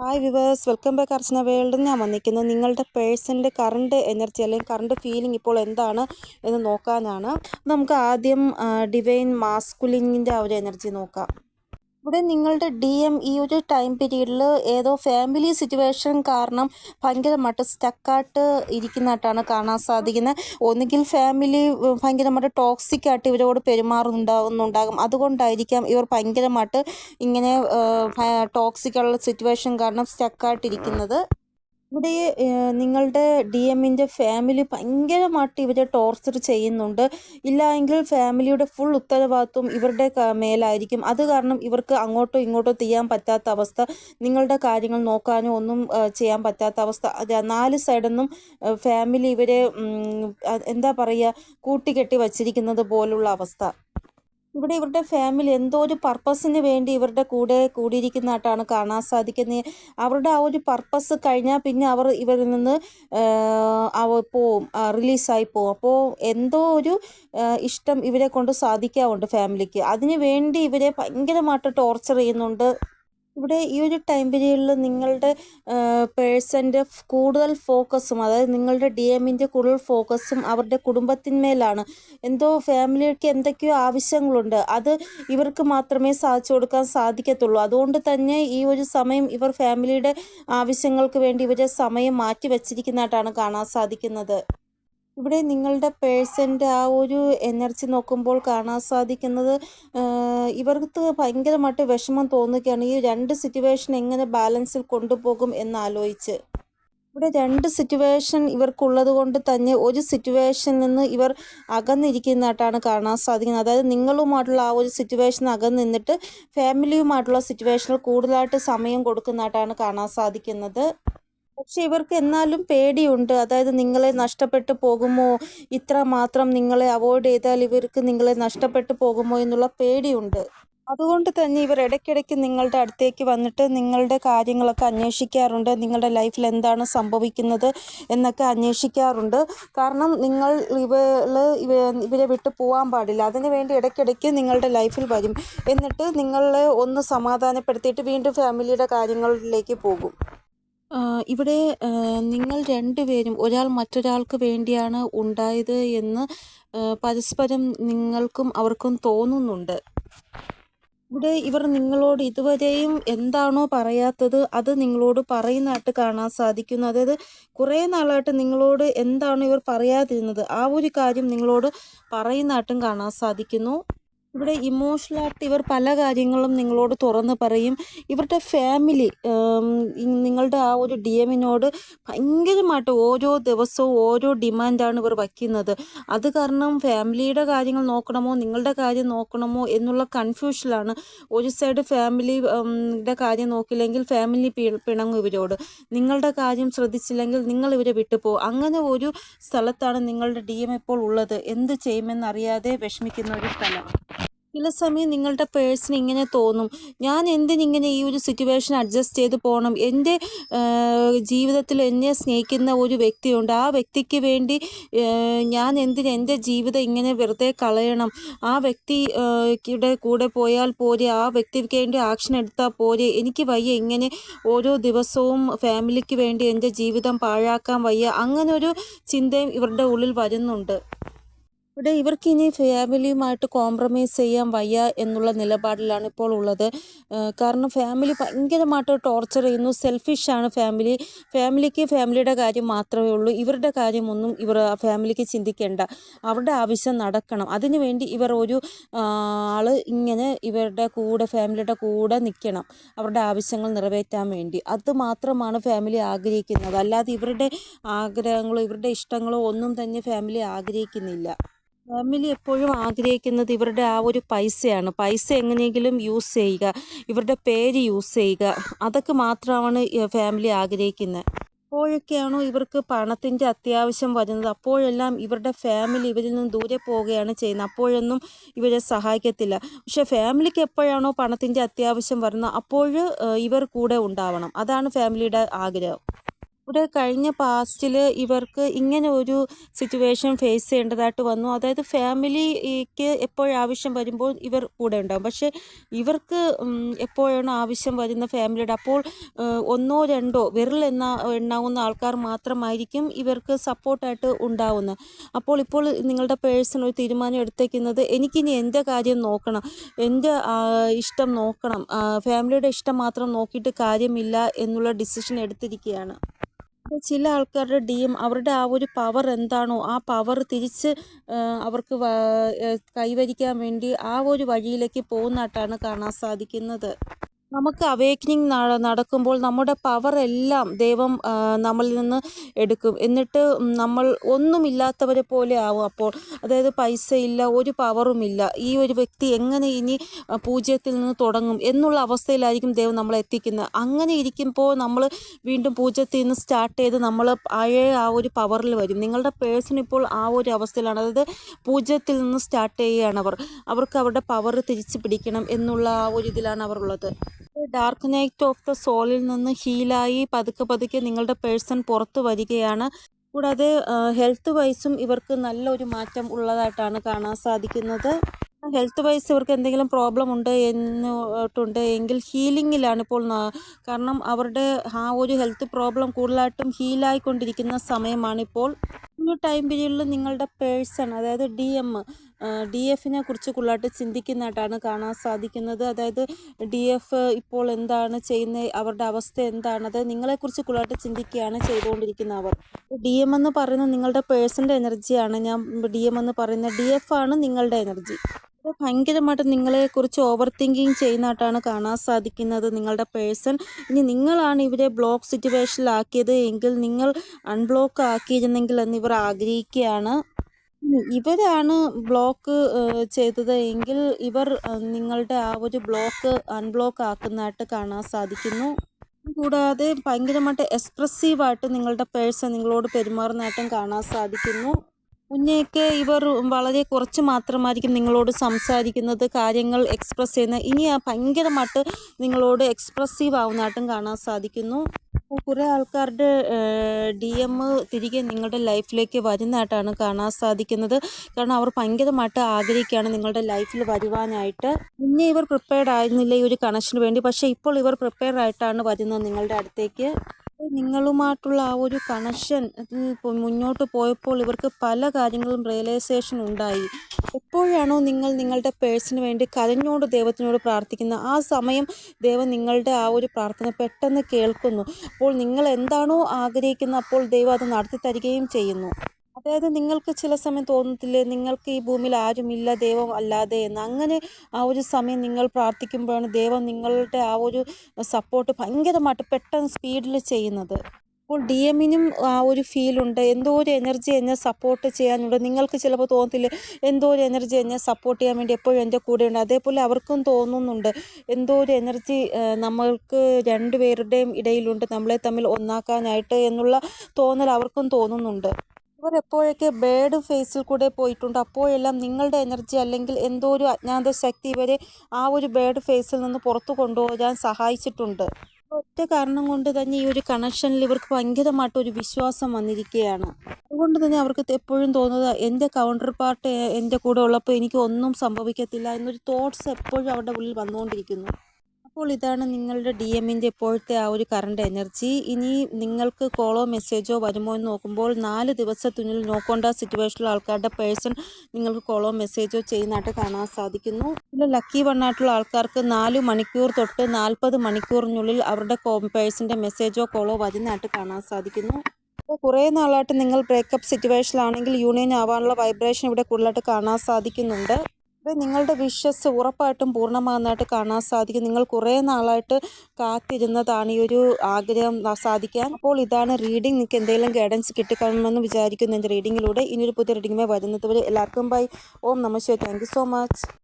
Hi viewers welcome back Archana world ഞാൻ വന്നിരിക്കുന്നത് നിങ്ങളുടെ പേഴ്സന്റെ കറണ്ട് എനർജി അല്ലെങ്കിൽ കറണ്ട് ഫീലിംഗ് ഇപ്പോൾ എന്താണ് എന്ന് നോക്കാനാണ്. നമുക്ക് ആദ്യം ഡിവൈൻ മാസ്കുലിങ്ങിന്റെ ആ ഒരു എനർജി നോക്കാം. ഇവിടെ നിങ്ങളുടെ ഡി എം ഈ ഒരു ടൈം പീരീഡിൽ ഏതോ ഫാമിലി സിറ്റുവേഷൻ കാരണം ഭയങ്കരമായിട്ട് സ്റ്റക്കായിട്ട് ഇരിക്കുന്നതായിട്ടാണ് കാണാൻ സാധിക്കുന്നത്. ഒന്നുകിൽ ഫാമിലി ഭയങ്കരമായിട്ട് ടോക്സിക് ആയിട്ട് ഇവരോട് പെരുമാറുന്നുണ്ടാകുന്നുണ്ടാകും അതുകൊണ്ടായിരിക്കാം ഇവർ ഭയങ്കരമായിട്ട് ഇങ്ങനെ ടോക്സിക്കുള്ള സിറ്റുവേഷൻ കാരണം സ്റ്റക്കായിട്ടിരിക്കുന്നത് ഇവിടെ നിങ്ങളുടെ ഡി എമ്മിന്റെ ഫാമിലി ഭയങ്കരമായിട്ട് ഇവരെ ടോർച്ചർ ചെയ്യുന്നുണ്ട്. ഇല്ല എങ്കിൽ ഫാമിലിയുടെ ഫുൾ ഉത്തരവാദിത്വം ഇവരുടെ മേലായിരിക്കും. അത് കാരണം ഇവർക്ക് അങ്ങോട്ടോ ഇങ്ങോട്ടോ ചെയ്യാൻ പറ്റാത്ത അവസ്ഥ. നിങ്ങളുടെ കാര്യങ്ങൾ നോക്കാനോ ഒന്നും ചെയ്യാൻ പറ്റാത്ത അവസ്ഥ. നാല് സൈഡെന്നും ഫാമിലി ഇവരെ എന്താ പറയുക കൂട്ടിക്കെട്ടി വച്ചിരിക്കുന്നത് പോലുള്ള അവസ്ഥ. ഇവിടെ ഇവരുടെ ഫാമിലി എന്തോ ഒരു പർപ്പസിന് വേണ്ടി ഇവരുടെ കൂടെ കൂടിയിരിക്കുന്നതായിട്ടാണ് കാണാൻ സാധിക്കുന്നത്. അവരുടെ ആ ഒരു പർപ്പസ് കഴിഞ്ഞാൽ പിന്നെ അവർ ഇവരിൽ നിന്ന് പോവും റിലീസായി പോവും. അപ്പോൾ എന്തോ ഒരു ഇഷ്ടം ഇവരെ കൊണ്ട് സാധിക്കാറുണ്ട് ഫാമിലിക്ക് അതിനു വേണ്ടി ഇവരെ ഭയങ്കരമായിട്ട് ടോർച്ചർ ചെയ്യുന്നുണ്ട്. ഇവിടെ ഈ ഒരു ടൈം പീരീഡിൽ നിങ്ങളുടെ പേഴ്സന്റെ കൂടുതൽ ഫോക്കസും അതായത് നിങ്ങളുടെ ഡി എമ്മിന്റെ കൂടുതൽ ഫോക്കസും അവരുടെ കുടുംബത്തിന്മേലാണ്. എന്തോ ഫാമിലിക്ക് എന്തൊക്കെയോ ആവശ്യങ്ങളുണ്ട്. അത് ഇവർക്ക് മാത്രമേ സാധിച്ചു കൊടുക്കാൻ സാധിക്കത്തുള്ളൂ. അതുകൊണ്ട് തന്നെ ഈ ഒരു സമയം ഇവർ ഫാമിലിയുടെ ആവശ്യങ്ങൾക്ക് വേണ്ടി ഇവരെ സമയം മാറ്റി വച്ചിരിക്കുന്നതായിട്ടാണ് കാണാൻ സാധിക്കുന്നത്. ഇവിടെ നിങ്ങളുടെ പേഴ്സന്റെ ആ ഒരു എനർജി നോക്കുമ്പോൾ കാണാൻ സാധിക്കുന്നത് ഇവർക്ക് ഭയങ്കരമായിട്ട് വിഷമം തോന്നുകയാണ്. ഈ രണ്ട് സിറ്റുവേഷൻ എങ്ങനെ ബാലൻസിൽ കൊണ്ടുപോകും എന്നാലോചിച്ച്. ഇവിടെ രണ്ട് സിറ്റുവേഷൻ ഇവർക്കുള്ളത് കൊണ്ട് തന്നെ ഒരു സിറ്റുവേഷനിൽ നിന്ന് ഇവർ അകന്നിരിക്കുന്നതായിട്ടാണ് കാണാൻ സാധിക്കുന്നത്. അതായത് നിങ്ങളുമായിട്ടുള്ള ആ ഒരു സിറ്റുവേഷൻ അകന്ന് നിന്നിട്ട് ഫാമിലിയുമായിട്ടുള്ള സിറ്റുവേഷനിൽ കൂടുതലായിട്ട് സമയം കൊടുക്കുന്നതായിട്ടാണ് കാണാൻ സാധിക്കുന്നത്. പക്ഷെ ഇവർക്ക് എന്നാലും പേടിയുണ്ട്. അതായത് നിങ്ങളെ നഷ്ടപ്പെട്ടു പോകുമോ? ഇത്ര മാത്രം നിങ്ങളെ അവോയ്ഡ് ചെയ്താൽ ഇവർക്ക് നിങ്ങളെ നഷ്ടപ്പെട്ടു പോകുമോ എന്നുള്ള പേടിയുണ്ട്. അതുകൊണ്ട് തന്നെ ഇവർ ഇടയ്ക്കിടയ്ക്ക് നിങ്ങളുടെ അടുത്തേക്ക് വന്നിട്ട് നിങ്ങളുടെ കാര്യങ്ങളൊക്കെ അന്വേഷിക്കാറുണ്ട്. നിങ്ങളുടെ ലൈഫിൽ എന്താണ് സംഭവിക്കുന്നത് എന്നൊക്കെ അന്വേഷിക്കാറുണ്ട്. കാരണം നിങ്ങൾ ഇവൾ ഇവ ഇവരെ വിട്ടു പോകാൻ പാടില്ല. അതിനു വേണ്ടി ഇടയ്ക്കിടയ്ക്ക് നിങ്ങളുടെ ലൈഫിൽ വരും. എന്നിട്ട് നിങ്ങളെ ഒന്ന് സമാധാനപ്പെടുത്തിയിട്ട് വീണ്ടും ഫാമിലിയുടെ കാര്യങ്ങളിലേക്ക് പോകും. ഇവിടെ നിങ്ങൾ രണ്ടുപേരും ഒരാൾ മറ്റൊരാൾക്ക് വേണ്ടിയാണ് ഉണ്ടായത് എന്ന് പരസ്പരം നിങ്ങൾക്കും അവർക്കും തോന്നുന്നുണ്ട്. ഇവിടെ ഇവർ നിങ്ങളോട് ഇതുവരെയും എന്താണോ പറയാത്തത് അത് നിങ്ങളോട് പറയുന്നതായിട്ട് കാണാൻ സാധിക്കുന്നു. അതായത് കുറേ നാളായിട്ട് നിങ്ങളോട് എന്താണോ ഇവർ പറയാതിരുന്നത് ആ ഒരു കാര്യം നിങ്ങളോട് പറയുന്നതായിട്ടും കാണാൻ സാധിക്കുന്നു. ഇവിടെ ഇമോഷണലായിട്ട് ഇവർ പല കാര്യങ്ങളും നിങ്ങളോട് തുറന്ന് പറയും. ഇവരുടെ ഫാമിലി നിങ്ങളുടെ ആ ഒരു ഡി എമ്മിനോട് ഭയങ്കരമായിട്ട് ഓരോ ദിവസവും ഓരോ ഡിമാൻഡാണ് ഇവർ വയ്ക്കുന്നത്. അത് കാരണം ഫാമിലിയുടെ കാര്യങ്ങൾ നോക്കണമോ നിങ്ങളുടെ കാര്യം നോക്കണമോ എന്നുള്ള കൺഫ്യൂഷനിലാണ് ഒരു സൈഡ് ഫാമിലിയുടെ കാര്യം നോക്കില്ലെങ്കിൽ ഫാമിലി പിണങ്ങും ഇവരോട്. നിങ്ങളുടെ കാര്യം ശ്രദ്ധിച്ചില്ലെങ്കിൽ നിങ്ങൾ ഇവരെ വിട്ടുപോകും അങ്ങനെ ഒരു സ്ഥലത്താണ് നിങ്ങളുടെ ഡി എം ഇപ്പോൾ ഉള്ളത്. എന്ത് ചെയ്യുമെന്നറിയാതെ വിഷമിക്കുന്ന ഒരു സ്ഥലം ചില സമയം നിങ്ങളുടെ പേഴ്സൺ ഇങ്ങനെ തോന്നും. ഞാൻ എന്തിനിങ്ങനെ ഈ ഒരു സിറ്റുവേഷൻ അഡ്ജസ്റ്റ് ചെയ്ത് പോകണം എന്റെ ജീവിതത്തിൽ എന്നെ സ്നേഹിക്കുന്ന ഒരു വ്യക്തിയുണ്ട്. ആ വ്യക്തിക്ക് വേണ്ടി ഞാൻ എന്തിന് എന്റെ ജീവിതം ഇങ്ങനെ വെറുതെ കളയണം? ആ വ്യക്തിയുടെ കൂടെ പോയാൽ പോരെ? ആ വ്യക്തിക്ക് വേണ്ടി ആക്ഷൻ എടുത്താൽ പോരെ? എനിക്ക് വയ്യ ഇങ്ങനെ ഓരോ ദിവസവും ഫാമിലിക്ക് വേണ്ടി എന്റെ ജീവിതം പാഴാക്കാൻ വയ്യ. അങ്ങനൊരു ചിന്തയും ഇവരുടെ ഉള്ളിൽ വരുന്നുണ്ട്. ഇവിടെ ഇവർക്ക് ഇനി ഫാമിലിയുമായിട്ട് കോംപ്രമൈസ് ചെയ്യാൻ വയ്യ എന്നുള്ള നിലപാടിലാണ് ഇപ്പോൾ ഉള്ളത്. കാരണം ഫാമിലി ഭയങ്കരമായിട്ട് ടോർച്ചർ ചെയ്യുന്നു. സെൽഫിഷാണ് ഫാമിലി ഫാമിലിക്ക് ഫാമിലിയുടെ കാര്യം മാത്രമേ ഉള്ളൂ. ഇവരുടെ കാര്യമൊന്നും ഇവർ ഫാമിലിക്ക് ചിന്തിക്കേണ്ട. അവരുടെ ആവശ്യം നടക്കണം. അതിനുവേണ്ടി ഇവർ ഒരു ആൾ ഇങ്ങനെ ഇവരുടെ കൂടെ ഫാമിലിയുടെ കൂടെ നിൽക്കണം അവരുടെ ആവശ്യങ്ങൾ നിറവേറ്റാൻ വേണ്ടി. അത് മാത്രമാണ് ഫാമിലി ആഗ്രഹിക്കുന്നത്. അല്ലാതെ ഇവരുടെ ആഗ്രഹങ്ങളോ ഇവരുടെ ഇഷ്ടങ്ങളോ ഒന്നും തന്നെ ഫാമിലി ആഗ്രഹിക്കുന്നില്ല. ഫാമിലി എപ്പോഴും ആഗ്രഹിക്കുന്നത് ഇവരുടെ ആ ഒരു പൈസയാണ്. പൈസ എങ്ങനെയെങ്കിലും യൂസ് ചെയ്യുക. ഇവരുടെ പേര് യൂസ് ചെയ്യുക. അതൊക്കെ മാത്രമാണ് ഫാമിലി ആഗ്രഹിക്കുന്നത് എപ്പോഴൊക്കെയാണോ ഇവർക്ക് പണത്തിന്റെ അത്യാവശ്യം വരുന്നത്. അപ്പോഴെല്ലാം ഇവരുടെ ഫാമിലി ഇവരിൽ നിന്ന് ദൂരെ പോവുകയാണ് ചെയ്യുന്നത്. അപ്പോഴൊന്നും ഇവരെ സഹായിക്കത്തില്ല. പക്ഷേ ഫാമിലിക്ക് എപ്പോഴാണോ പണത്തിന്റെ അത്യാവശ്യം വരുന്നത് അപ്പോൾ ഇവർ കൂടെ ഉണ്ടാവണം. അതാണ് ഫാമിലിയുടെ ആഗ്രഹം. ഇവിടെ കഴിഞ്ഞ പാസ്റ്റിൽ ഇവർക്ക് ഇങ്ങനെ ഒരു സിറ്റുവേഷൻ ഫേസ് ചെയ്യേണ്ടതായിട്ട് വന്നു. അതായത് ഫാമിലിക്ക് എപ്പോഴാവശ്യം വരുമ്പോൾ ഇവർ കൂടെ ഉണ്ടാകും പക്ഷേ ഇവർക്ക് എപ്പോഴാണ് ആവശ്യം വരുന്ന ഫാമിലിയുടെ അപ്പോൾ ഒന്നോ രണ്ടോ വിരൽ എന്ന എണ്ണാവുന്ന ആൾക്കാർ മാത്രമായിരിക്കും ഇവർക്ക് സപ്പോർട്ടായിട്ട് ഉണ്ടാവുന്നത് അപ്പോൾ ഇപ്പോൾ നിങ്ങളുടെ പേഴ്സണൽ ഒരു തീരുമാനം എടുത്തേക്കുന്നത് എനിക്കിനി എന്റെ കാര്യം നോക്കണം. എന്റെ ഇഷ്ടം നോക്കണം. ഫാമിലിയുടെ ഇഷ്ടം മാത്രം നോക്കിയിട്ട് കാര്യമില്ല എന്നുള്ള ഡിസിഷൻ എടുത്തിരിക്കുകയാണ്. ചില ആൾക്കാരുടെ ഡി എം അവരുടെ ആ ഒരു പവർ എന്താണോ ആ പവർ തിരിച്ച് അവർക്ക് കൈവരിക്കാൻ വേണ്ടി ആ ഒരു വഴിയിലേക്ക് പോകുന്നതായിട്ടാണ് കാണാൻ സാധിക്കുന്നത്. നമുക്ക് അവേക്കനിങ് നടക്കുമ്പോൾ നമ്മുടെ പവർ എല്ലാം ദൈവം നമ്മളിൽ നിന്ന് എടുക്കും. എന്നിട്ട് നമ്മൾ ഒന്നുമില്ലാത്തവരെ പോലെ ആവും അപ്പോൾ. അതായത് പൈസ ഇല്ല ഒരു ഇല്ല. ഈ ഒരു വ്യക്തി എങ്ങനെ ഇനി പൂജ്യത്തിൽ നിന്ന് തുടങ്ങും എന്നുള്ള അവസ്ഥയിലായിരിക്കും ദൈവം നമ്മളെ എത്തിക്കുന്നത്. അങ്ങനെ ഇരിക്കുമ്പോൾ നമ്മൾ വീണ്ടും പൂജ്യത്തിൽ നിന്ന് സ്റ്റാർട്ട് ചെയ്ത് നമ്മൾ പഴയ ആ ഒരു പവറിൽ വരും. നിങ്ങളുടെ പേഴ്സൺ ഇപ്പോൾ ആ ഒരു അവസ്ഥയിലാണ്. അതായത് പൂജ്യത്തിൽ നിന്ന് സ്റ്റാർട്ട് ചെയ്യുകയാണ് അവർ. അവർക്ക് അവരുടെ പവർ തിരിച്ചു പിടിക്കണം എന്നുള്ള ആ ഒരു ഇതിലാണ് അവർ ഉള്ളത്. ഡാർക്ക് നൈറ്റ് ഓഫ് ദ സോളിൽ നിന്ന് ഹീലായി പതുക്കെ പതുക്കെ നിങ്ങളുടെ പേഴ്സൺ പുറത്തു വരികയാണ്. കൂടാതെ ഹെൽത്ത് വൈസും ഇവർക്ക് നല്ലൊരു മാറ്റം ഉള്ളതായിട്ടാണ് കാണാൻ സാധിക്കുന്നത്. ഹെൽത്ത് വൈസ് ഇവർക്ക് എന്തെങ്കിലും പ്രോബ്ലം ഉണ്ട് എന്നിട്ടുണ്ട് എങ്കിൽ ഹീലിങ്ങിലാണ് ഇപ്പോൾ കാരണം അവരുടെ ആ ഒരു ഹെൽത്ത് പ്രോബ്ലം കൂടുതലായിട്ടും ഹീലായിക്കൊണ്ടിരിക്കുന്ന സമയമാണിപ്പോൾ ഈ ടൈം പീരീഡിൽ നിങ്ങളുടെ പേഴ്സൺ അതായത് ഡി എം ഡി എഫിനെ കുറിച്ച് കൂടുതലായിട്ട് ചിന്തിക്കുന്നതായിട്ടാണ് കാണാൻ സാധിക്കുന്നത്. അതായത് ഡി എഫ് ഇപ്പോൾ എന്താണ് ചെയ്യുന്നത് അവരുടെ അവസ്ഥ എന്താണത് നിങ്ങളെക്കുറിച്ച് കൂടുതലായിട്ട് ചിന്തിക്കുകയാണ് ചെയ്തുകൊണ്ടിരിക്കുന്നത് അവർ. ഡി എം എന്ന് പറയുന്നത് നിങ്ങളുടെ പേഴ്സന്റെ എനർജിയാണ്. ഞാൻ ഡി എം എന്ന് പറയുന്നത് ഡി എഫ് ആണ് നിങ്ങളുടെ എനർജി. ഭയങ്കരമായിട്ട് നിങ്ങളെക്കുറിച്ച് ഓവർ തിങ്കിങ് ചെയ്യുന്നതായിട്ടാണ് കാണാൻ സാധിക്കുന്നത് നിങ്ങളുടെ പേഴ്സൺ ഇനി നിങ്ങളാണ് ഇവരെ ബ്ലോക്ക് സിറ്റുവേഷനിലാക്കിയത് എങ്കിൽ നിങ്ങൾ അൺബ്ലോക്ക് ആക്കിയിരുന്നെങ്കിൽ എന്ന് ഇവർ ആഗ്രഹിക്കുകയാണ്. ഇവരാണ് ബ്ലോക്ക് ചെയ്തത് എങ്കിൽ ഇവർ നിങ്ങളുടെ ആ ഒരു ബ്ലോക്ക് അൺബ്ലോക്ക് ആക്കുന്നതായിട്ട് കാണാൻ സാധിക്കുന്നു. കൂടാതെ ഭയങ്കരമായിട്ട് എക്സ്പ്രസീവായിട്ട് നിങ്ങളുടെ പേഴ്സൺ നിങ്ങളോട് പെരുമാറുന്നതായിട്ടും കാണാൻ സാധിക്കുന്നു. മുന്നേയൊക്കെ ഇവർ വളരെ കുറച്ച് മാത്രമായിരിക്കും നിങ്ങളോട് സംസാരിക്കുന്നത് കാര്യങ്ങൾ എക്സ്പ്രസ് ചെയ്യുന്നത്. ഇനി ഭയങ്കരമായിട്ട് നിങ്ങളോട് എക്സ്പ്രസീവ് ആവുന്നതായിട്ടും കാണാൻ സാധിക്കുന്നു. കുറേ ആൾക്കാരുടെ ഡി എം തിരികെ നിങ്ങളുടെ ലൈഫിലേക്ക് വരുന്നതായിട്ടാണ് കാണാൻ സാധിക്കുന്നത്. കാരണം അവർ ഭയങ്കരമായിട്ട് ആഗ്രഹിക്കുകയാണ് നിങ്ങളുടെ ലൈഫിൽ വരുവാനായിട്ട്. മുന്നേ ഇവർ പ്രിപ്പയർഡ് ആയിരുന്നില്ല ഈ ഒരു കണക്ഷന് വേണ്ടി. പക്ഷേ ഇപ്പോൾ ഇവർ പ്രിപ്പയർ ആയിട്ടാണ് വരുന്നത് നിങ്ങളുടെ അടുത്തേക്ക്. നിങ്ങളുമായിട്ടുള്ള ആ ഒരു കണക്ഷൻ മുന്നോട്ട് പോയപ്പോൾ ഇവർക്ക് പല കാര്യങ്ങളും റിയലൈസേഷൻ ഉണ്ടായി. എപ്പോഴാണോ നിങ്ങൾ നിങ്ങളുടെ പേഴ്സിന് വേണ്ടി കരഞ്ഞോട് ദൈവത്തിനോട് പ്രാർത്ഥിക്കുന്ന ആ സമയം ദൈവം നിങ്ങളുടെ ആ ഒരു പ്രാർത്ഥന പെട്ടെന്ന് കേൾക്കുന്നു. അപ്പോൾ നിങ്ങൾ എന്താണോ ആഗ്രഹിക്കുന്നത് അപ്പോൾ ദൈവം അത് നടത്തി തരികയും ചെയ്യുന്നു. അതായത് നിങ്ങൾക്ക് ചില സമയം തോന്നത്തില്ലേ നിങ്ങൾക്ക് ഈ ഭൂമിയിൽ ആരുമില്ല ദൈവം അല്ലാതെ എന്ന്. അങ്ങനെ ആ ഒരു സമയം നിങ്ങൾ പ്രാർത്ഥിക്കുമ്പോഴാണ് ദൈവം നിങ്ങളുടെ ആ ഒരു സപ്പോർട്ട് ഭയങ്കരമായിട്ട് പെട്ടെന്ന് സ്പീഡിൽ ചെയ്യുന്നത്. അപ്പോൾ ഡി എമ്മിനും ആ ഒരു ഫീലുണ്ട് എന്തോ ഒരു എനർജി എന്നെ സപ്പോർട്ട് ചെയ്യാനുണ്ട്. നിങ്ങൾക്ക് ചിലപ്പോൾ തോന്നത്തില്ല എന്തോ ഒരു എനർജി എന്നെ സപ്പോർട്ട് ചെയ്യാൻ വേണ്ടി എപ്പോഴും എന്റെ കൂടെയുണ്ട് അതേപോലെ അവർക്കും തോന്നുന്നുണ്ട്. എന്തോ ഒരു എനർജി നമ്മൾക്ക് രണ്ടുപേരുടെയും ഇടയിലുണ്ട്. നമ്മളെ തമ്മിൽ ഒന്നാക്കാനായിട്ട് എന്നുള്ള തോന്നൽ അവർക്കും തോന്നുന്നുണ്ട്. ഇവർ എപ്പോഴൊക്കെ ബേഡ് ഫേസിൽ കൂടെ പോയിട്ടുണ്ട്. അപ്പോഴെല്ലാം നിങ്ങളുടെ എനർജി അല്ലെങ്കിൽ എന്തോ ഒരു അജ്ഞാത ശക്തി ഇവരെ ആ ഒരു ബേഡ് ഫേസിൽ നിന്ന് പുറത്തു കൊണ്ടുപോകാൻ സഹായിച്ചിട്ടുണ്ട്. ഒറ്റ കാരണം കൊണ്ട് തന്നെ ഈ ഒരു കണക്ഷനിൽ ഇവർക്ക് ഭയങ്കരമായിട്ട് ഒരു വിശ്വാസം വന്നിരിക്കുകയാണ്. അതുകൊണ്ട് തന്നെ അവർക്ക് എപ്പോഴും തോന്നുന്നത് എന്റെ കൗണ്ടർ പാർട്ട് എന്റെ കൂടെ ഉള്ളപ്പോൾ എനിക്ക് ഒന്നും സംഭവിക്കത്തില്ല എന്നൊരു തോട്ട്സ് എപ്പോഴും അവരുടെ ഉള്ളിൽ വന്നുകൊണ്ടിരിക്കുന്നു. അപ്പോൾ ഇതാണ് നിങ്ങളുടെ ഡി എമ്മിന്റെ ഇപ്പോഴത്തെ ആ ഒരു കറണ്ട് എനർജി ഇനി നിങ്ങൾക്ക് കോളോ മെസ്സേജോ വരുമോ എന്ന് നോക്കുമ്പോൾ നാല് ദിവസത്തിനുള്ളിൽ നോക്കേണ്ട സിറ്റുവേഷനിലുള്ള ആൾക്കാരുടെ പേഴ്സൺ നിങ്ങൾക്ക് കോളോ മെസ്സേജോ ചെയ്യുന്നതായിട്ട് കാണാൻ സാധിക്കുന്നു. പിന്നെ ലക്കി വണ്ണായിട്ടുള്ള ആൾക്കാർക്ക് നാല് മണിക്കൂർ തൊട്ട് നാൽപ്പത് മണിക്കൂറിനുള്ളിൽ അവരുടെ പേഴ്സിന്റെ മെസ്സേജോ കോളോ വരുന്നതായിട്ട് കാണാൻ സാധിക്കുന്നു. അപ്പോൾ കുറേ നാളായിട്ട് നിങ്ങൾ ബ്രേക്കപ്പ് സിറ്റുവേഷനിലാണെങ്കിൽ യൂണിയൻ ആവാനുള്ള വൈബ്രേഷൻ ഇവിടെ കൂടുതലായിട്ട് കാണാൻ സാധിക്കുന്നുണ്ട്. നിങ്ങളുടെ വിഷസ് ഉറപ്പായിട്ടും പൂർണമാകുന്നതായിട്ട് കാണാൻ സാധിക്കും. നിങ്ങൾ കുറേ നാളായിട്ട് കാത്തിരുന്നതാണ് ഈ ഒരു ആഗ്രഹം സാധിക്കാൻ. അപ്പോൾ ഇതാണ് റീഡിംഗ് നിങ്ങൾക്ക് എന്തെങ്കിലും ഗൈഡൻസ് കിട്ടിക്കാണുമെന്ന് വിചാരിക്കുന്നു എന്റെ റീഡിങ്ങിലൂടെ ഇനിയൊരു പുതിയ റീഡിങ്ങുമായി വരുന്നത് വരെ എല്ലാവർക്കും ബൈ ഓം നമസ്തേ താങ്ക് സോ മച്ച്